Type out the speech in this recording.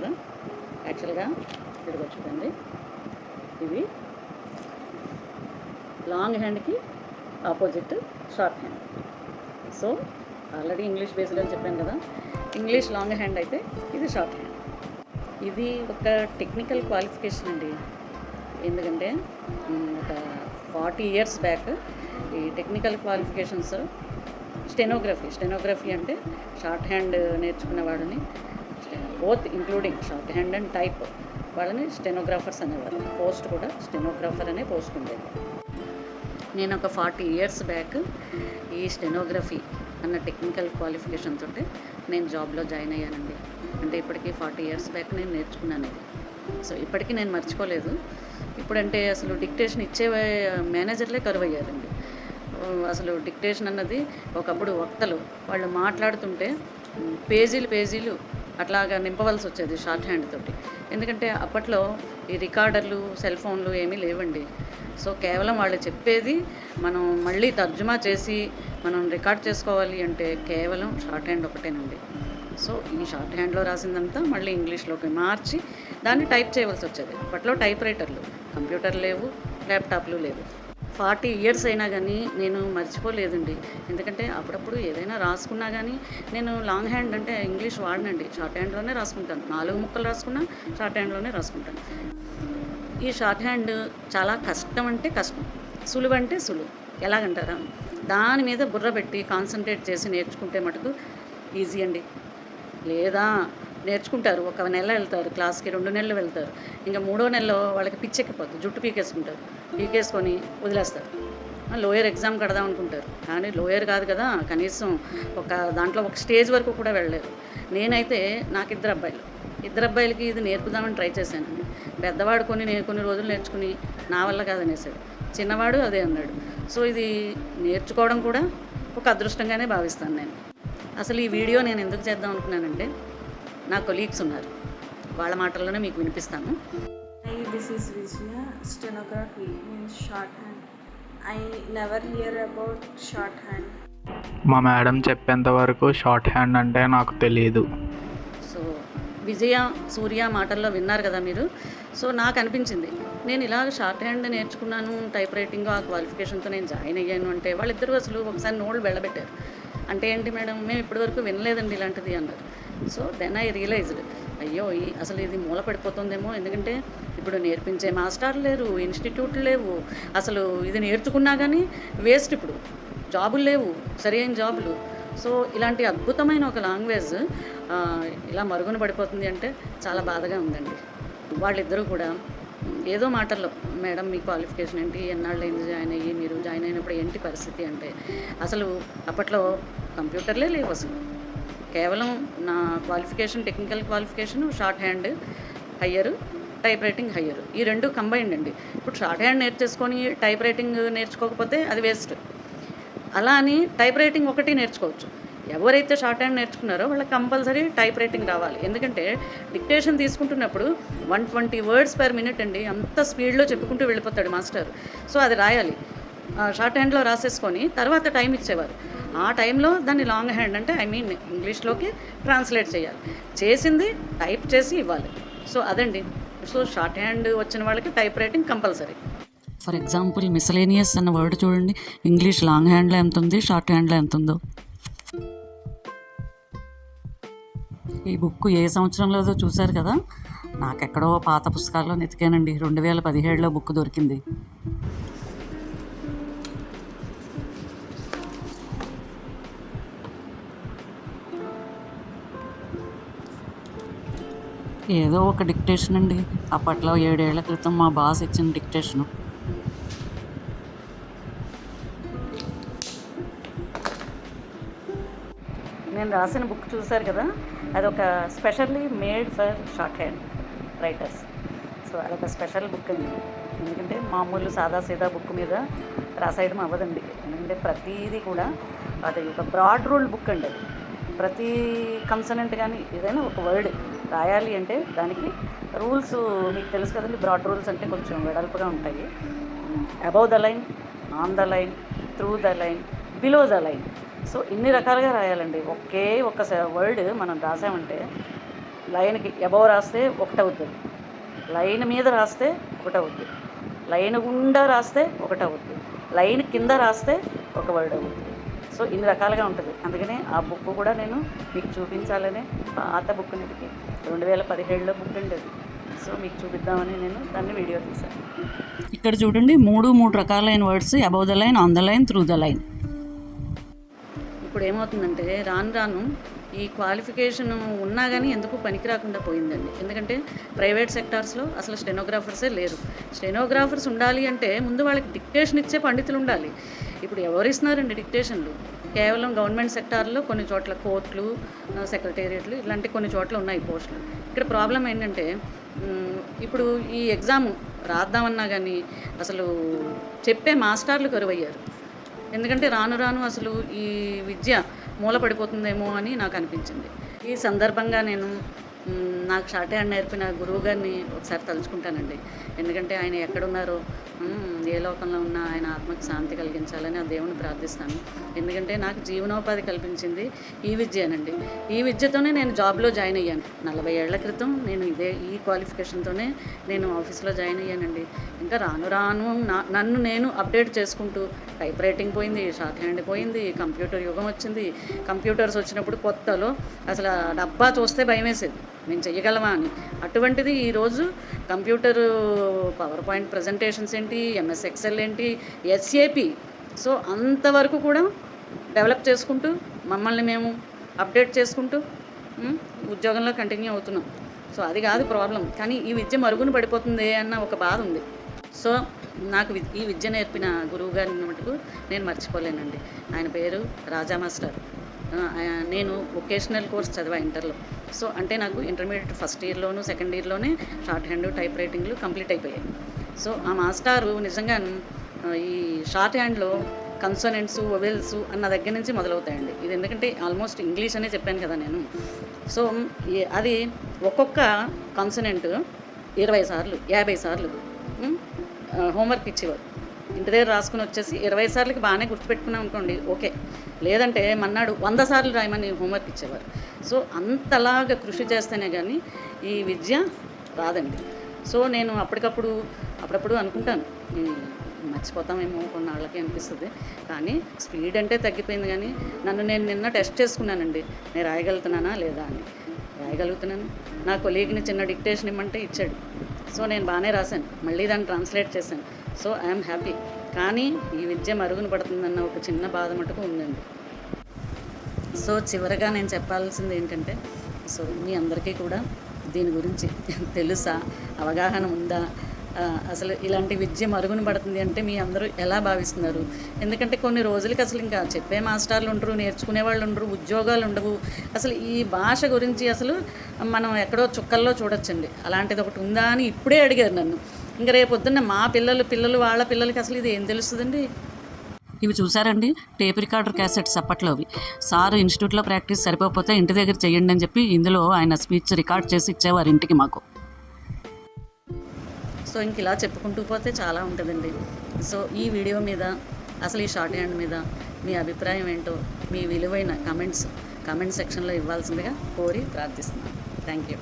కదా? యాక్చువల్గా ఇక్కడికి చూడండి ఇవి లాంగ్ హ్యాండ్కి opposite short hand so already English based అని చెప్పాను కదా. ఇంగ్లీష్ లాంగ్ హ్యాండ్ అయితే ఇది షార్ట్ హ్యాండ్ ఇది ఒక టెక్నికల్ క్వాలిఫికేషన్ అండి. ఎందుకంటే ఒక ఫార్టీ ఇయర్స్ బ్యాక్ ఈ టెక్నికల్ క్వాలిఫికేషన్స్ స్టెనోగ్రఫీ స్టెనోగ్రఫీ అంటే షార్ట్ హ్యాండ్ నేర్చుకున్న వాడిని. Both including shorthand and type వాళ్ళని స్టెనోగ్రాఫర్స్ అనేవారు. పోస్ట్ కూడా స్టెనోగ్రాఫర్ అనే పోస్ట్ ఉండేది. నేను ఒక ఫార్టీ ఇయర్స్ బ్యాక్ ఈ స్టెనోగ్రఫీ అన్న టెక్నికల్ క్వాలిఫికేషన్ తోటి నేను జాబ్లో జాయిన్ అయ్యానండి. అంటే ఇప్పటికీ ఫార్టీ ఇయర్స్ బ్యాక్ నేను నేర్చుకున్నాను ఇది. సో ఇప్పటికీ నేను మర్చిపోలేదు. ఇప్పుడంటే అసలు డిక్టేషన్ ఇచ్చే మేనేజర్లే కరువు అయ్యారండి అసలు డిక్టేషన్ అన్నది ఒకప్పుడు వక్తలు వాళ్ళు మాట్లాడుతుంటే పేజీలు పేజీలు అట్లాగా నింపవలసి వచ్చేది షార్ట్ హ్యాండ్ తోటి. ఎందుకంటే అప్పట్లో ఈ రికార్డర్లు సెల్ ఫోన్లు ఏమీ లేవండి. సో కేవలం వాళ్ళు చెప్పేది మనం మళ్ళీ తర్జుమా చేసి మనం రికార్డ్ చేసుకోవాలి అంటే కేవలం షార్ట్ హ్యాండ్ ఒకటేనండి. సో ఈ షార్ట్ హ్యాండ్లో రాసిందంతా మళ్ళీ ఇంగ్లీష్లోకి మార్చి దాన్ని టైప్ చేయవలసి వచ్చేది. అప్పట్లో టైప్ రైటర్లు కంప్యూటర్ లేవు ల్యాప్టాప్లు లేవు. ఫార్టీ ఇయర్స్ అయినా కానీ నేను మర్చిపోలేదండి. ఎందుకంటే అప్పుడప్పుడు ఏదైనా రాసుకున్నా కానీ నేను లాంగ్ హ్యాండ్ అంటే ఇంగ్లీష్ వాడనండి. షార్ట్ హ్యాండ్లోనే రాసుకుంటాను. నాలుగు ముక్కలు రాసుకున్నా షార్ట్ హ్యాండ్లోనే రాసుకుంటాను. ఈ షార్ట్ హ్యాండ్ చాలా కష్టం అంటే కష్టం. సులువు అంటే సులువు. ఎలాగంటారా? దాని మీద బుర్ర పెట్టి కాన్సన్ట్రేట్ చేసి నేర్చుకుంటే మటుకు ఈజీ అండి. లేదా నేర్చుకుంటారు. ఒక నెల వెళ్తారు క్లాస్కి రెండు నెలలు వెళ్తారు. ఇంకా మూడో నెలలో వాళ్ళకి పిచ్చెక్కిపోతుంది జుట్టు పీకేసుకుంటారు. పీకేసుకొని వదిలేస్తారు. లోయర్ ఎగ్జామ్ కడదాం అనుకుంటారు. కానీ లోయర్ కాదు కదా కనీసం ఒక దాంట్లో ఒక స్టేజ్ వరకు కూడా వెళ్ళలేరు. నేనైతే నాకు ఇద్దరు అబ్బాయిలు. ఇద్దరు అబ్బాయిలకి ఇది నేర్పుదామని ట్రై చేశానండి పెద్దవాడు కొన్ని నేను కొన్ని రోజులు నేర్చుకుని నా వల్ల కాదనేసాడు చిన్నవాడు అదే అన్నాడు. సో ఇది నేర్చుకోవడం కూడా ఒక అదృష్టంగానే భావిస్తాను నేను. అసలు ఈ వీడియో నేను ఎందుకు చేద్దాం అనుకున్నానంటే నా కొలీగ్స్ ఉన్నారు వాళ్ళ మాటల్లోనే మీకు వినిపిస్తాను Hi, this is Vijaya. Stenography means shorthand. I never hear about shorthand. మా మేడం చెప్పేంత వరకు షార్ట్ హ్యాండ్ అంటే నాకు తెలియదు సో విజయ సూర్య మాటల్లో విన్నారు కదా మీరు సో నాకు అనిపించింది నేను ఇలా షార్ట్ హ్యాండ్ నేర్చుకున్నాను టైప్ రైటింగ్ ఆ క్వాలిఫికేషన్తో నేను జాయిన్ అయ్యాను అంటే వాళ్ళిద్దరూ అసలు ఒకసారి నోళ్ళు వెళ్ళబెట్టారు అంటే ఏంటి మేడం మేము ఇప్పటివరకు వినలేదండి ఇలాంటిది అన్నారు సో దెన్ ఐ రియలైజ్డ్ అయ్యో అసలు ఇది మూల పడిపోతుందేమో. ఎందుకంటే ఇప్పుడు నేర్పించే మాస్టర్లు లేరు ఇన్స్టిట్యూట్లు లేవు. అసలు ఇది నేర్చుకున్నా కానీ వేస్ట్ ఇప్పుడు. జాబులు లేవు సరైన జాబులు. సో ఇలాంటి అద్భుతమైన ఒక లాంగ్వేజ్ ఇలా మరుగున పడిపోతుంది అంటే చాలా బాధగా ఉందండి. వాళ్ళిద్దరూ కూడా ఏదో మాటల్లో మేడం మీ క్వాలిఫికేషన్ ఏంటి? ఎన్నాళ్ళు ఏంటి జాయిన్ అయ్యి? మీరు జాయిన్ అయినప్పుడు ఏంటి పరిస్థితి? అంటే అసలు అప్పట్లో కంప్యూటర్లే లేవు అసలు. కేవలం నా qualification technical qualification short hand higher type writing higher. ఈ రెండు కంబైన్డ్ అండి. ఇప్పుడు షార్ట్ హ్యాండ్ నేర్చేసుకొని టైప్ రైటింగ్ నేర్చుకోకపోతే అది వేస్ట్. అలా అని టైప్ రైటింగ్ ఒకటి నేర్చుకోవచ్చు. ఎవరైతే షార్ట్ హ్యాండ్ నేర్చుకున్నారో వాళ్ళకి కంపల్సరీ టైప్ రైటింగ్ రావాలి. ఎందుకంటే డిక్టేషన్ తీసుకుంటున్నప్పుడు one twenty words per minute అండి. అంత స్పీడ్లో చెప్పుకుంటూ వెళ్ళిపోతాడు మాస్టర్. సో అది రాయాలి. షార్ట్ హ్యాండ్లో రాసేసుకొని తర్వాత టైం ఇచ్చేవారు. ఆ టైంలో దాన్ని లాంగ్ హ్యాండ్ అంటే ఐ మీన్ ఇంగ్లీష్లోకి ట్రాన్స్లేట్ చేయాలి. చేసింది టైప్ చేసి ఇవ్వాలి. సో అదండి. సో షార్ట్ హ్యాండ్ వచ్చిన వాళ్ళకి typewriting compulsory. For example miscellaneous అన్న వర్డ్ చూడండి. ఇంగ్లీష్ లాంగ్ హ్యాండ్లో ఎంత ఉంది షార్ట్ హ్యాండ్లో ఎంత ఉందో. ఈ బుక్ ఏ సంవత్సరంలోదో చూశారు కదా? నాకెక్కడో పాత పుస్తకాల్లో వెతికానండి. రెండు వేల పదిహేడులో బుక్ దొరికింది. ఏదో ఒక డిక్టేషన్ అండి. అప్పట్లో ఏడేళ్ళ క్రితం మా బాస్ ఇచ్చిన డిక్టేషను నేను రాసిన బుక్ చూశారు కదా అదొక specially made for short hand writers so అదొక స్పెషల్ బుక్ అండి. ఎందుకంటే మామూలు సాదా సీదా బుక్ మీద రాసేయడం అవ్వదండి. ఎందుకంటే ప్రతిదీ కూడా అది ఒక బ్రాడ్ రూల్ బుక్ అండి అది. ప్రతి కన్సనెంట్ కానీ ఏదైనా ఒక వర్డ్ రాయాలి అంటే దానికి రూల్స్ మీకు తెలుసు కదండి బ్రాడ్ రూల్స్ అంటే కొంచెం వెడల్పుగా ఉంటాయి. Above the line on the line through the line below the line. So ఇన్ని రకాలుగా రాయాలండి. ఒకే ఒక వర్డ్ మనం రాసామంటే లైన్కి ఎబవ్ రాస్తే ఒకటి అవుతుంది లైన్ మీద రాస్తే ఒకటి అవుతుంది లైన్ గుండా రాస్తే ఒకటి అవుతుంది లైన్ కింద రాస్తే ఒక వర్డ్ అవుతుంది సో ఇన్ని రకాలుగా ఉంటుంది. అందుకనే ఆ బుక్ కూడా నేను మీకు చూపించాలనే పాత బుక్ ఇది రెండు వేల పదిహేడులో బుక్ అండి అది. సో మీకు చూపిద్దామని నేను దాన్ని వీడియో తీశాను. ఇక్కడ చూడండి మూడు మూడు రకాలైన words above the line on the line through the line. ఇప్పుడు ఏమవుతుందంటే రాను రాను ఈ క్వాలిఫికేషన్ ఉన్నా కానీ ఎందుకు పనికి రాకుండా పోయిందండి. ఎందుకంటే ప్రైవేట్ సెక్టార్స్లో అసలు స్టెనోగ్రాఫర్సే లేరు. స్టెనోగ్రాఫర్స్ ఉండాలి అంటే ముందు వాళ్ళకి డిక్టేషన్ ఇచ్చే పండితులు ఉండాలి. ఇప్పుడు ఎవరు ఇస్తున్నారండి డిక్టేషన్లు? కేవలం గవర్నమెంట్ సెక్టార్లో కొన్ని చోట్ల కోర్టులు సెక్రటేరియట్లు ఇలాంటి కొన్ని చోట్ల ఉన్నాయి పోస్టులు. ఇక్కడ ప్రాబ్లం ఏంటంటే ఇప్పుడు ఈ ఎగ్జామ్ రాద్దామన్నా కానీ అసలు చెప్పే మాస్టర్లు కరువయ్యారు. ఎందుకంటే రాను రాను అసలు ఈ విద్య మూలపడిపోతుందేమో అని నాకు అనిపించింది. ఈ సందర్భంగా నేను నాకు షార్ట్ హ్యాండ్ నేర్పిన గురువు గారిని ఒకసారి తలుచుకుంటానండి. ఎందుకంటే ఆయన ఎక్కడున్నారో ఏ లోకంలో ఉన్నా ఆయన ఆత్మకి శాంతి కలిగించాలని ఆ దేవుని ప్రార్థిస్తాను. ఎందుకంటే నాకు జీవనోపాధి కల్పించింది ఈ విద్యనండి. ఈ విద్యతోనే నేను జాబ్లో జాయిన్ అయ్యాను. నలభై ఏళ్ళ క్రితం నేను ఇదే ఈ క్వాలిఫికేషన్తోనే నేను ఆఫీస్లో జాయిన్ అయ్యానండి. ఇంకా రాను రాను నా- నన్ను నేను అప్డేట్ చేసుకుంటూ టైప్ రైటింగ్ పోయింది షార్ట్ హ్యాండ్ పోయింది కంప్యూటర్ యుగం వచ్చింది. కంప్యూటర్స్ వచ్చినప్పుడు కొత్తలో అసలు డబ్బా చూస్తే భయం వేసేది మేము చెయ్యగలమా అని. అటువంటిది ఈరోజు కంప్యూటర్ పవర్ పాయింట్ ప్రజెంటేషన్స్ ఏంటి ఎంఎస్ ఎక్సెల్ ఏంటి ఎస్ఏపి. సో అంతవరకు కూడా డెవలప్ చేసుకుంటూ మమ్మల్ని మేము అప్డేట్ చేసుకుంటూ ఉద్యోగంలో కంటిన్యూ అవుతున్నాం. సో అది కాదు ప్రాబ్లం. కానీ ఈ విద్య మరుగున పడిపోతుంది అన్న ఒక బాధ ఉంది. సో నాకు వి- ఈ విద్య నేర్పిన గురువు గారిని మటుకు నేను మర్చిపోలేనండి. ఆయన పేరు రాజా మాస్టర్. నేను వొకేషనల్ కోర్స్ చదివా ఇంటర్లో. సో అంటే నాకు ఇంటర్మీడియట్ ఫస్ట్ ఇయర్లోను సెకండ్ ఇయర్లోనే షార్ట్ హ్యాండ్ టైప్ రైటింగ్లు కంప్లీట్ అయిపోయాయి. సో ఆ మాస్టారు నిజంగా ఈ షార్ట్ హ్యాండ్లో కన్సోనెంట్స్ ఒవెల్స్ అన్న దగ్గర నుంచి మొదలవుతాయండి. ఇది ఎందుకంటే ఆల్మోస్ట్ ఇంగ్లీష్ అనే చెప్పాను కదా నేను. సో అది ఒక్కొక్క కన్సనెంట్ ఇరవై సార్లు యాభై సార్లు హోంవర్క్ ఇచ్చేవారు. ఇంటి దగ్గర రాసుకుని వచ్చేసి ఇరవై సార్లకి బాగానే గుర్తుపెట్టుకున్నాం అనుకోండి ఓకే. లేదంటే మన్నాడు వంద సార్లు రాయమని హోంవర్క్ ఇచ్చేవారు. సో అంతలాగా కృషి చేస్తేనే కానీ ఈ విద్య రాదండి. సో నేను అప్పటికప్పుడు అప్పుడప్పుడు అనుకుంటాను మర్చిపోతామేమో కొన్నాళ్ళకి అనిపిస్తుంది. కానీ స్పీడ్ అంటే తగ్గిపోయింది కానీ నన్ను నేను నిన్న టెస్ట్ చేసుకున్నానండి. నేను రాయగలుగుతున్నానా లేదా అని. రాయగలుగుతున్నాను. నా కొలీగ్ని చిన్న డిక్టేషన్ ఇమ్మంటే ఇచ్చాడు. సో నేను బాగానే రాశాను. మళ్ళీ దాన్ని ట్రాన్స్లేట్ చేశాను. So I'm happy. కానీ ఈ విద్య మరుగున పడుతుందన్న ఒక చిన్న బాధ మటుకు ఉందండి. సో చివరగా నేను చెప్పాల్సింది ఏంటంటే సో మీ అందరికీ కూడా దీని గురించి తెలుసా? అవగాహన ఉందా? అసలు ఇలాంటి విద్య మరుగున పడుతుంది అంటే మీ అందరూ ఎలా భావిస్తున్నారు? ఎందుకంటే కొన్ని రోజులకి అసలు ఇంకా చెప్పే మాస్టర్లు ఉండరు నేర్చుకునే వాళ్ళు ఉండరు ఉద్యోగాలు ఉండవు. అసలు ఈ భాష గురించి అసలు మనం ఎక్కడో చుక్కల్లో చూడొచ్చండి. అలాంటిది ఒకటి ఉందా అని ఇప్పుడే అడిగారు నన్ను. ఇంకా రేపు పొద్దున్న మా పిల్లలు పిల్లలు వాళ్ళ పిల్లలకి అసలు ఇది ఏం తెలుస్తుందండి? ఇవి చూసారండి? టేప్ రికార్డర్ క్యాసెట్స్ అప్పట్లో అవి సార్ ఇన్స్టిట్యూట్లో ప్రాక్టీస్ సరిపోతే ఇంటి దగ్గర చేయండి అని చెప్పి ఇందులో ఆయన స్పీచ్ రికార్డ్ చేసి ఇచ్చేవారు ఇంటికి మాకు. సో ఇంక ఇలా చెప్పుకుంటూ పోతే చాలా ఉంటుందండి. సో ఈ వీడియో మీద అసలు ఈ షార్ట్ హ్యాండ్ మీద మీ అభిప్రాయం ఏంటో మీ విలువైన కమెంట్స్ కమెంట్ సెక్షన్లో ఇవ్వాల్సిందిగా కోరి ప్రార్థిస్తున్నాను. Thank you.